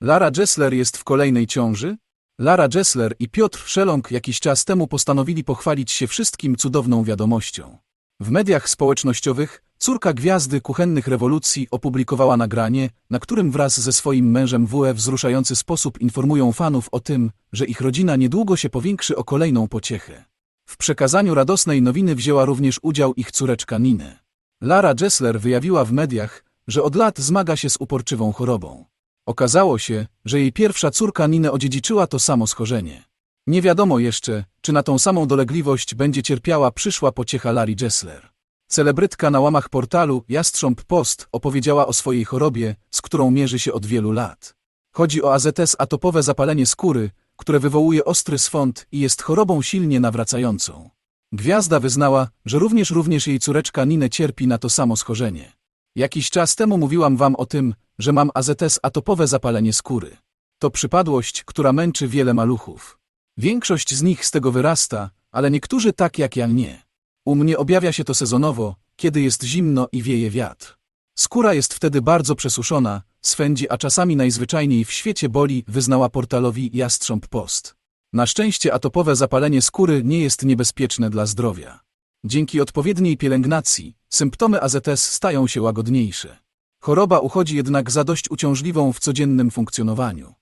Lara Jessler jest w kolejnej ciąży? Lara Jessler i Piotr Szelong jakiś czas temu postanowili pochwalić się wszystkim cudowną wiadomością. W mediach społecznościowych córka gwiazdy kuchennych rewolucji opublikowała nagranie, na którym wraz ze swoim mężem WE w wzruszający sposób informują fanów o tym, że ich rodzina niedługo się powiększy o kolejną pociechę. W przekazaniu radosnej nowiny wzięła również udział ich córeczka Niny. Lara Jessler wyjawiła w mediach, że od lat zmaga się z uporczywą chorobą. Okazało się, że jej pierwsza córka Ninę odziedziczyła to samo schorzenie. Nie wiadomo jeszcze, czy na tą samą dolegliwość będzie cierpiała przyszła pociecha Larry Jessler. Celebrytka na łamach portalu Jastrząb Post opowiedziała o swojej chorobie, z którą mierzy się od wielu lat. Chodzi o AZS atopowe zapalenie skóry, które wywołuje ostry swąd i jest chorobą silnie nawracającą. Gwiazda wyznała, że również również jej córeczka Ninę cierpi na to samo schorzenie. Jakiś czas temu mówiłam wam o tym, że mam AZS atopowe zapalenie skóry. To przypadłość, która męczy wiele maluchów. Większość z nich z tego wyrasta, ale niektórzy tak jak ja nie. U mnie objawia się to sezonowo, kiedy jest zimno i wieje wiatr. Skóra jest wtedy bardzo przesuszona, swędzi, a czasami najzwyczajniej w świecie boli, wyznała portalowi Jastrząb Post. Na szczęście atopowe zapalenie skóry nie jest niebezpieczne dla zdrowia. Dzięki odpowiedniej pielęgnacji, symptomy AZS stają się łagodniejsze. Choroba uchodzi jednak za dość uciążliwą w codziennym funkcjonowaniu.